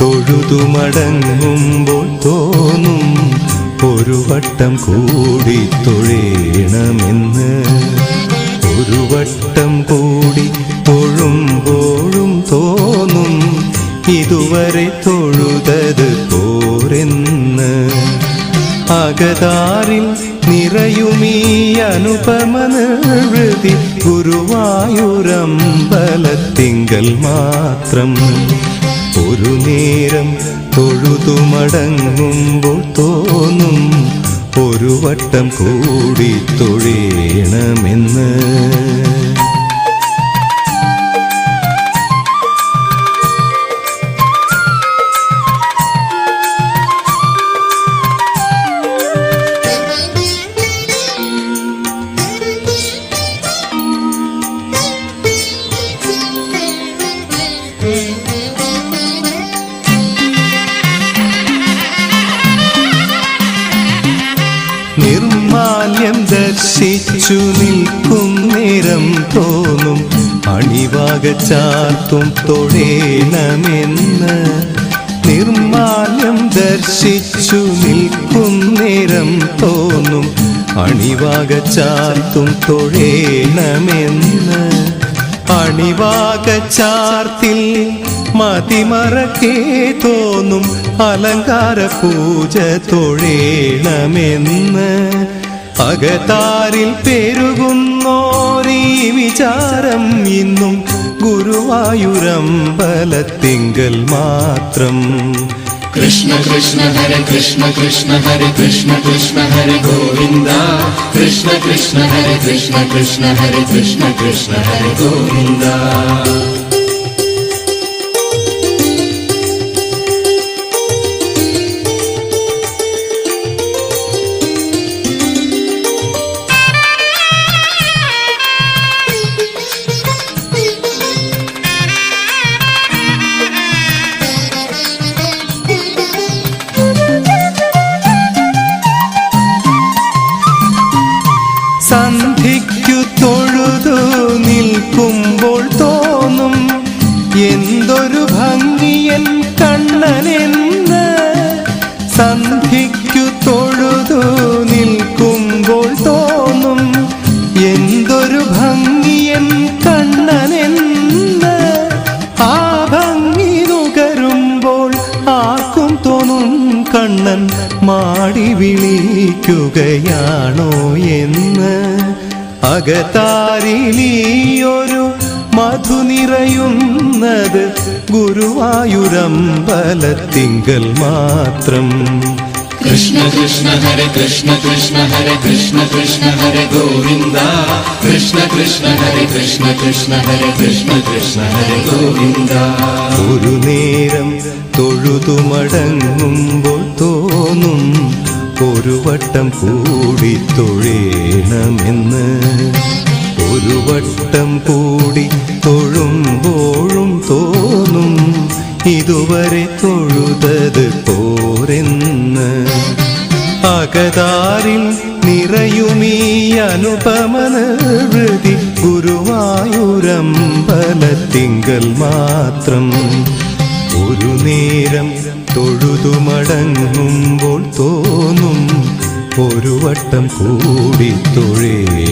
തൊഴുതുമടങ്ങുമ്പോൾ തോന്നും ഒരു വട്ടം കൂടി തൊഴേണമെന്ന്. ഒരു വട്ടം കൂടി തൊഴുമ്പോഴും തോന്നും ഇതുവരെ തൊഴുതത് പോരെന്ന്. അകതാറിൽ നിറയുമീ അനുപമ നിർവൃതി ഗുരുവായൂരമ്പലത്തിങ്കൽ മാത്രം. ഒരു നേരം തൊഴുതുമടങ്ങുമ്പോൾ തോന്നും ഒരു വട്ടം കൂടി തൊഴേണമെന്ന്. നിർമാല്യം ദർശിച്ചു നിൽക്കും നേരം തോന്നും. അണിവാക ചാർത്തും തൊഴേണമെന്ന് നിർമാല്യം ദർശിച്ചു നിൽക്കും നേരം തോന്നും. അണിവാക ചാർത്തും തൊഴേണമെന്ന് അണിവാക ചാർത്തിൽ മതിമറക്കേ തോന്നും. അലങ്കാര പൂജ തൊഴേണമെന്ന് അകതാരിൽ പെരുകുന്നോരീ വിചാരം ഇന്നും ഗുരുവായൂരമ്പലത്തിങ്കൽ മാത്രം. കൃഷ്ണ കൃഷ്ണ ഹര കൃഷ്ണ കൃഷ്ണ ഹര കൃഷ്ണ കൃഷ്ണ ഹര ഗോവിന്ദ. കൃഷ്ണ കൃഷ്ണ ഹര കൃഷ്ണ കൃഷ്ണ ഹര കൃഷ്ണ കൃഷ്ണ ഹര ഗോവിന്ദ. സന്ധിക്കു തൊഴുതു നിൽക്കുമ്പോൾ തോന്നും എന്തൊരു ഭംഗിയൻ കണ്ണനെന്ന്. സന്ധിക്കു തൊഴുതു നിൽക്കുമ്പോൾ തോന്നും എന്തൊരു ഭംഗിയൻ ആർക്കും തോന്നും കണ്ണൻ മാടി വിളിക്കുകയാണോ എന്ന്. ഒരു മധു നിറയുന്നത് ഗുരുവായൂരമ്പലത്തിങ്കൽ മാത്രം. കൃഷ്ണ കൃഷ്ണ ഹര കൃഷ്ണ കൃഷ്ണ ഹര കൃഷ്ണ കൃഷ്ണ ഹര ഗോവിന്ദ. കൃഷ്ണ കൃഷ്ണ ഹര കൃഷ്ണ കൃഷ്ണ ഹര കൃഷ്ണ കൃഷ്ണ ഹര ഗോവിന്ദ. ഒരു നേരം തൊഴുതുമടങ്ങുമ്പോൾ തോന്നും ഒരു വട്ടം കൂടി തൊഴേണമെന്ന്. ഒരു വട്ടം കൂടി തൊഴുമ്പോഴും അകതാരിൽ നിറയുമീ അനുപമ നിർവൃതി ഗുരുവായൂരമ്പലത്തിങ്കൽ മാത്രം. ഒരു നേരം തൊഴുതുമടങ്ങുമ്പോൾ തോന്നും ഒരു വട്ടം കൂടി തൊഴേണമെന്ന്